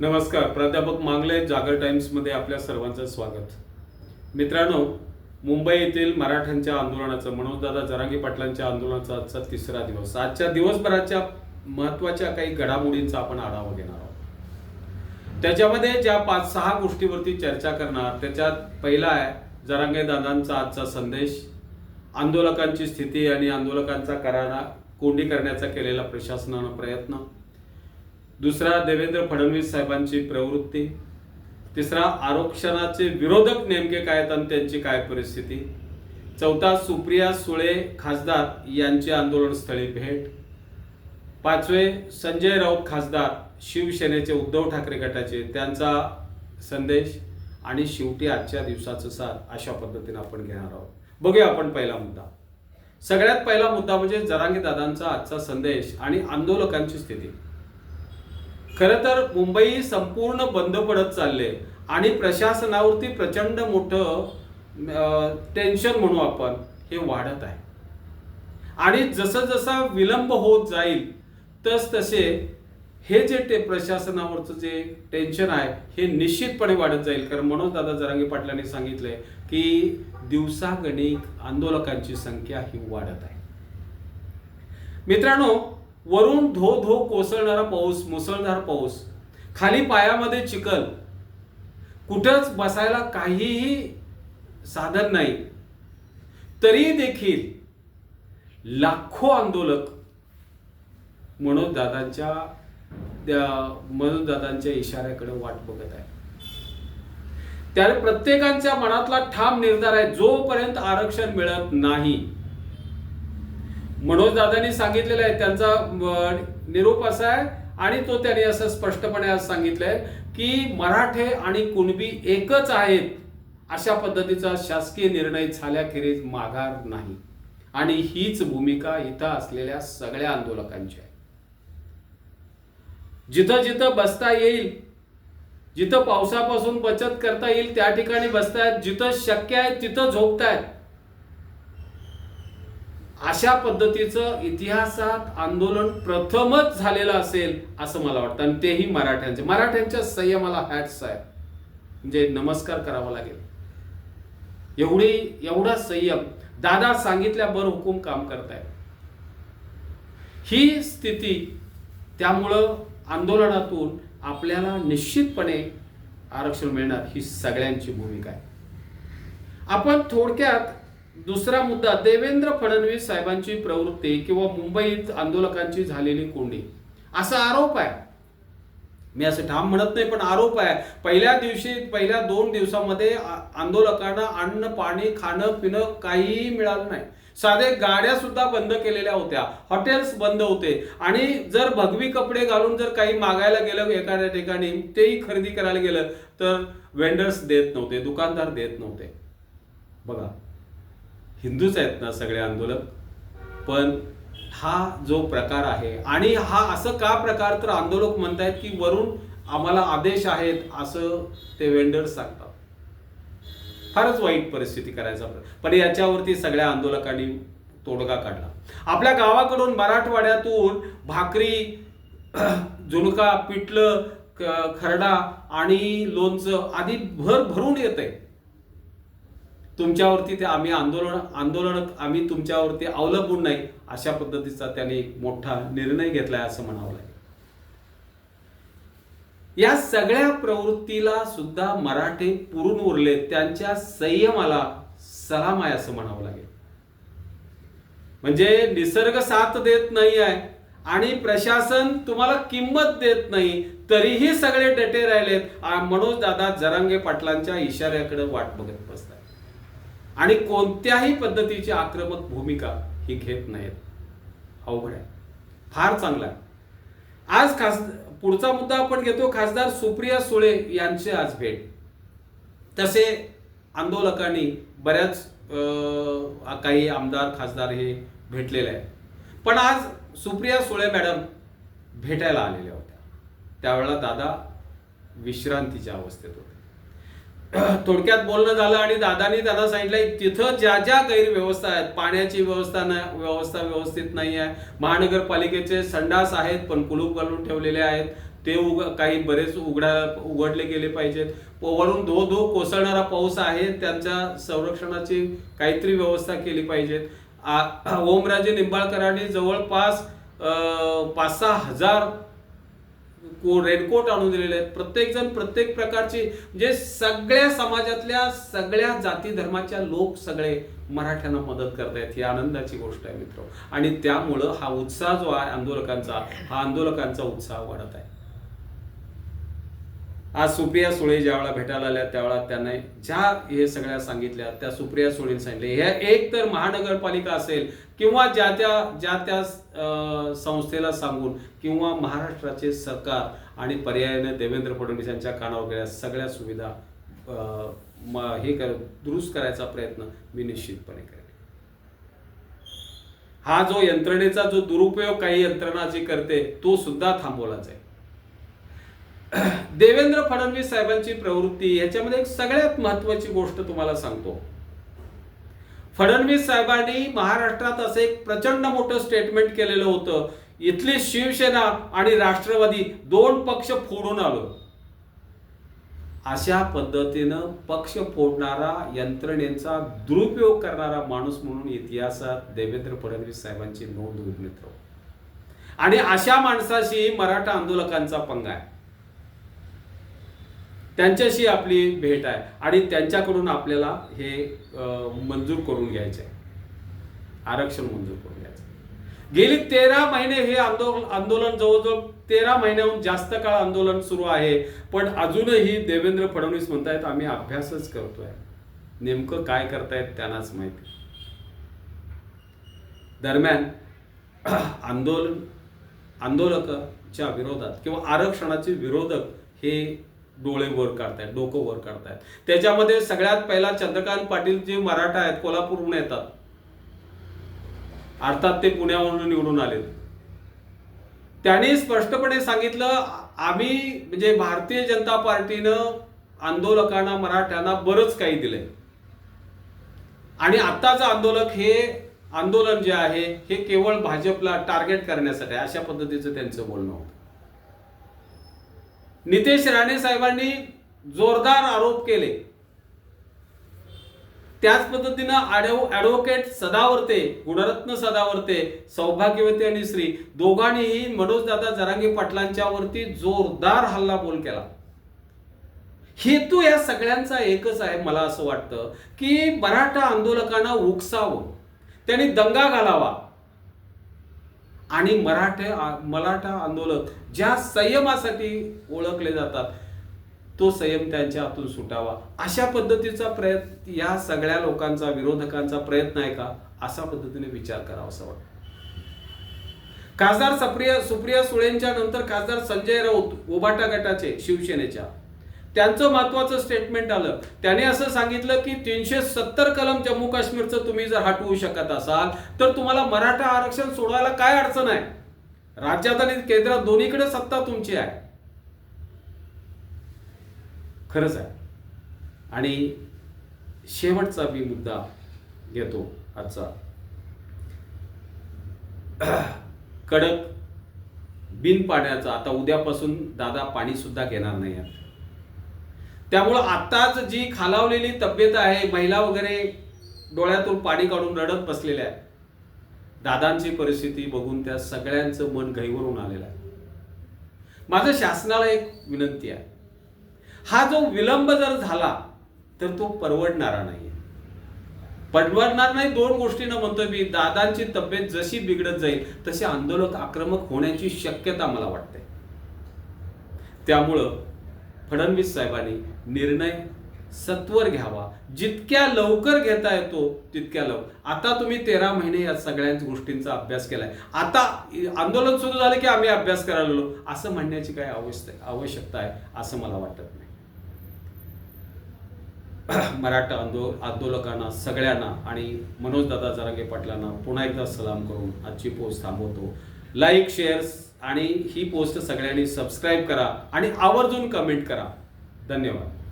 नमस्कार प्राध्यापक मांगले जागर टाइम्समध्ये आपल्या सर्वांचं स्वागत. मित्रांनो मुंबई येथील मराठ्यांच्या आंदोलनाचं मनोजदादा जरांगी पाटलांच्या आंदोलनाचा आजचा तिसरा दिवस. आजच्या दिवसभराच्या महत्त्वाच्या काही घडामोडींचा आपण आढावा घेणार आहोत. त्याच्यामध्ये ज्या पाच सहा गोष्टीवरती चर्चा करणार त्याच्यात पहिला आहे जरांगे दादांचा आजचा संदेश. आंदोलकांची स्थिती आणि आंदोलकांचा करारा कोंडी करण्याचा केलेला प्रशासनानं प्रयत्न. दुसरा देवेंद्र फडणवीस साहेबांची प्रवृत्ती. तिसरा आरक्षणाचे विरोधक नेमके काय आहेत आणि त्यांची काय परिस्थिती. चौथा सुप्रिया सुळे खासदार यांची आंदोलनस्थळी भेट. पाचवे संजय राऊत खासदार शिवसेनेचे उद्धव ठाकरे गटाचे त्यांचा संदेश आणि शेवटी आजच्या दिवसाचं सार अशा पद्धतीने आपण घेणार आहोत. बघूया आपण पहिला मुद्दा. सगळ्यात पहिला मुद्दा म्हणजे जरांगी दादांचा आजचा संदेश आणि आंदोलकांची स्थिती. खरं तर मुंबई संपूर्ण बंद पडत चालले आणि प्रशासनावरती प्रचंड मोठं टेन्शन म्हणू आपण हे वाढत आहे. आणि जसं जसा विलंब होत जाईल तस तसे हे जे ते प्रशासनावरचं जे टेन्शन आहे हे निश्चितपणे वाढत जाईल. कारण मनोज दादा जरांगे पाटलांनी सांगितलंय की दिवसागणिक आंदोलकांची संख्या ही वाढत आहे. मित्रांनो वरून धो धो कोसळणारा पाऊस मुसळधार पाऊस खाली पायामध्ये चिखल कुठंच बसायला काहीही साधन नाही. तरी देखील लाखो आंदोलक मनोज दादांच्या त्या मनोज दादांच्या इशाऱ्याकडे वाट बघत आहे त्याने प्रत्येकाच्या मनातला ठाम निर्धार आहे जोपर्यंत आरक्षण मिळत नाही मनोज दादांनी सांगितलेलं आहे त्यांचा निरूप निरोप असा आहे आणि तो त्यांनी असं स्पष्टपणे आज सांगितलंय की मराठे आणि कुणबी एकच आहेत अशा पद्धतीचा शासकीय निर्णय झाल्याखेरीज माघार नाही. आणि हीच भूमिका इथं असलेल्या सगळ्या आंदोलकांची आहे. जिथं जिथं बसता येईल जिथं पावसापासून बचत करता येईल त्या ठिकाणी बसतायत जिथं शक्य आहे तिथं झोपतायत. अशा पद्धतीचं इतिहासात आंदोलन प्रथमच झालेलं असेल असं मला वाटतं. आणि तेही मराठ्यांचे. मराठ्यांच्या संयमाला हॅट्स आहे म्हणजे नमस्कार करावा लागेल. एवढी एवढा संयम दादा सांगितल्या बर हुकूम काम करताय. ही स्थिती त्यामुळं आंदोलनातून आपल्याला निश्चितपणे आरक्षण मिळणार ही सगळ्यांची भूमिका आहे. आपण थोडक्यात दुसरा मुद्दा देवेंद्र फडणवीस साहेबांची प्रवृत्ती किंवा मुंबईत आंदोलकांची झालेली कोंडी. असा आरोप आहे. मी असं ठाम म्हणत नाही पण आरोप आहे. पहिल्या दिवशी पहिल्या दोन दिवसामध्ये आंदोलकांना अन्न पाणी खाणं पिणं काहीही मिळालं नाही. साधे गाड्या सुद्धा बंद केलेल्या होत्या. हॉटेल्स बंद होते. आणि जर भगवी कपडे घालून जर काही मागायला गेलं एखाद्या ठिकाणी तेही खरेदी करायला गेलं तर वेंडर्स देत नव्हते दुकानदार देत नव्हते. बघा. हिंदूच आहेत ना सगळे आंदोलक पण हा जो प्रकार आहे आणि हा असं का प्रकार तर आंदोलक म्हणतायत की वरून आम्हाला आदेश आहेत असं ते वेंडर्स सांगतात. फारच वाईट परिस्थिती करायचा पण याच्यावरती सगळ्या आंदोलकांनी तोडगा काढला. आपल्या गावाकडून मराठवाड्यातून भाकरी झुणका पिठलं खरडा आणि लोणचं आधी भर भरून येत आहे तुमच्यावरती ते आम्ही आंदोलन आंदोलन आम्ही तुमच्यावरती अवलंबून नाही अशा पद्धतीचा त्यांनी मोठा निर्णय घेतलाय असं म्हणावं लागेल. या सगळ्या प्रवृत्तीला सुद्धा मराठे पुरून उरले त्यांच्या संयमाला सलाम आहे असं म्हणावं लागेल. म्हणजे निसर्ग साथ देत नाही आहे आणि प्रशासन तुम्हाला किंमत देत नाही तरीही सगळे डटे राहिलेत. मनोज दादा जरांगे पाटलांच्या इशाऱ्याकडे वाट बघत बसतात आणि कोणत्याही पद्धतीची आक्रमक भूमिका ही घेत नाहीत. अवघड आहे. फार चांगला आहे. आज खास पुढचा मुद्दा आपण घेतो खासदार सुप्रिया सुळे यांची आज भेट. तसे आंदोलकांनी बऱ्याच काही आमदार खासदार हे भेटलेले आहेत. पण आज सुप्रिया सुळे मॅडम भेटायला आलेल्या होत्या. त्यावेळेला दादा विश्रांतीच्या अवस्थेत होते थोडक्यात बोलणं झालं आणि दादानी त्यांना सांगितलं तिथं ज्या ज्या गैरव्यवस्था आहेत पाण्याची व्यवस्था नाही व्यवस्था व्यवस्थित नाही आहे महानगरपालिकेचे संडास आहेत पण कुलूप घालून ठेवलेले आहेत. ते उग काही बरेच उघडा उघडले गेले पाहिजेत. वरून धो धो कोसळणारा पाऊस आहे त्यांच्या संरक्षणाची काहीतरी व्यवस्था केली पाहिजेत. ओमराजे निंबाळकरांनी जवळपास पाच सहा हजार को रेनकोट आणून दिलेले आहेत. प्रत्येक जण प्रत्येक प्रकारची म्हणजे सगळ्या समाजातल्या सगळ्या जाती धर्माच्या लोक सगळे मराठ्यांना मदत करतायत. ही आनंदाची गोष्ट आहे मित्र. आणि त्यामुळं हा उत्साह जो आहे आंदोलकांचा हा आंदोलकांचा उत्साह वाढत आहे. आज सुप्रिया सुळे ज्यावेळेला भेटायला आल्या त्यावेळेला त्यांना ज्या हे सगळ्या सांगितल्या त्या सुप्रिया सुळेने सांगितले ह्या एक तर महानगरपालिका असेल किंवा ज्या त्या ज्या त्या संस्थेला सांगून किंवा महाराष्ट्राचे सरकार आणि पर्यायाने देवेंद्र फडणवीस यांच्या कानावर गेल्या सगळ्या सुविधा हे कर दुरुस्त करायचा प्रयत्न मी निश्चितपणे करेन. हा जो यंत्रणेचा जो दुरुपयोग काही यंत्रणा जी करते तो सुद्धा थांबवला जाईल. देवेंद्र फडणवीस साहेबांची प्रवृत्ती याच्यामध्ये एक सगळ्यात महत्वाची गोष्ट तुम्हाला सांगतो. फडणवीस साहेबांनी महाराष्ट्रात असं एक प्रचंड मोठं स्टेटमेंट केलेलं होतं. इथली शिवसेना आणि राष्ट्रवादी दोन पक्ष फोडून आलो. अशा पद्धतीनं पक्ष फोडणारा यंत्रणेचा दुरुपयोग करणारा माणूस म्हणून इतिहासात देवेंद्र फडणवीस साहेबांची नोंद होईल मित्र. आणि अशा माणसाशी मराठा आंदोलकांचा पंगा आहे. त्यांच्याशी आपली भेट आहे आणि त्यांच्याकडून आपल्याला हे मंजूर करून घ्यायचे आरक्षण मंजूर करून घ्यायचं गेली तेरा महिने हे आंदोलन आंदोलन जवळजवळ तेरा महिन्याहून जास्त काळ आंदोलन सुरू आहे. पण अजूनही देवेंद्र फडणवीस म्हणतायत आम्ही अभ्यासच करतोय. नेमकं काय करतायत त्यांनाच माहिती दरम्यान आंदोलन आंदोलकाच्या विरोधात किंवा आरक्षणाचे विरोधक हे डोळे वर काढतायत डोकं वर काढतायत. त्याच्यामध्ये सगळ्यात पहिला चंद्रकांत पाटील जे मराठा आहेत कोल्हापूरहून येतात. अर्थात ते पुण्यावरून निवडून आले त्यांनी स्पष्टपणे सांगितलं आम्ही म्हणजे भारतीय जनता पार्टीनं आंदोलकांना मराठ्यांना बरंच काही दिलंय. आणि आत्ताचं आंदोलक हे आंदोलन जे आहे हे केवळ भाजपला टार्गेट करण्यासाठी अशा पद्धतीचं त्यांचं बोलणं होतं. नितेश राणे साहेबांनी जोरदार आरोप केले. त्याच पद्धतीनं ऍडव्होकेट सदावर्ते गुणरत्न सदावर्ते सौभाग्यवती आणि श्री दोघांनीही मनोजदादा जरांगे पाटलांच्यावरती जोरदार हल्ला बोल केला. हेतू या सगळ्यांचा एकच आहे मला असं वाटतं की मराठा आंदोलकांना उकसावं त्यांनी दंगा घालावा. आणि मराठे मराठा आंदोलक ज्या संयमासाठी ओळखले जातात तो संयम त्यांच्या हातून सुटावा. अशा पद्धतीचा प्रयत्न या सगळ्या लोकांचा विरोधकांचा प्रयत्न आहे का? अशा पद्धतीने विचार करावा असं वाटतं. खासदार सुप्रिया सुप्रिया सुळेंच्या नंतर खासदार संजय राऊत उबाटा गटाचे शिवसेनेच्या. त्यांचं महत्वाचं स्टेटमेंट आलं. त्याने असं सांगितलं की तीनशे सत्तर कलम जम्मू काश्मीरचं तुम्ही जर हटवू शकत असाल तर तुम्हाला मराठा आरक्षण सोडवायला काय अडचण आहे? राज्यात आणि केंद्रात दोन्हीकडे सत्ता तुमची आहे. खरंच आहे. आणि शेवटचा मी मुद्दा घेतो आजचा. कडक बिन पाण्याचा आता उद्यापासून दादा पाणी सुद्धा घेणार नाही आहे. त्यामुळं आत्ताच जी खालावलेली तब्येत आहे महिला वगैरे डोळ्यातून पाणी काढून रडत बसलेल्या आहे दादांची परिस्थिती बघून त्या सगळ्यांचं मन घैवरून आलेलं आहे. माझं शासनाला एक विनंती आहे. हा जो विलंब जर झाला तर तो परवडणारा नाही परवडणार नाही दोन गोष्टीनं म्हणतोय मी. दादांची तब्येत जशी बिघडत जाईल तसे आंदोलक आक्रमक होण्याची शक्यता मला वाटते. त्यामुळं फडणवीस साहेबांनी निर्णय सत्वर घ्यावा. जितक्या लवकर घेता येतो तितक्या लवकर आता तुम्ही तेरा महिने या सगळ्याच गोष्टींचा अभ्यास केलाय. आता आंदोलन सुरू झालं की आम्ही अभ्यास करायला लागलो असं म्हणण्याची काही आवश्यक आवश्यकता आहे असं मला वाटत नाही. मराठा आंदो आंदोलकांना सगळ्यांना आणि मनोजदादा जरागे पाटलांना पुन्हा एकदा सलाम करून आजची पोस्ट थांबवतो. लाईक शेअर्स आणि ही पोस्ट सगळ्यांनी सबस्क्राईब करा आणि आवर्जून कमेंट करा. धन्यवाद.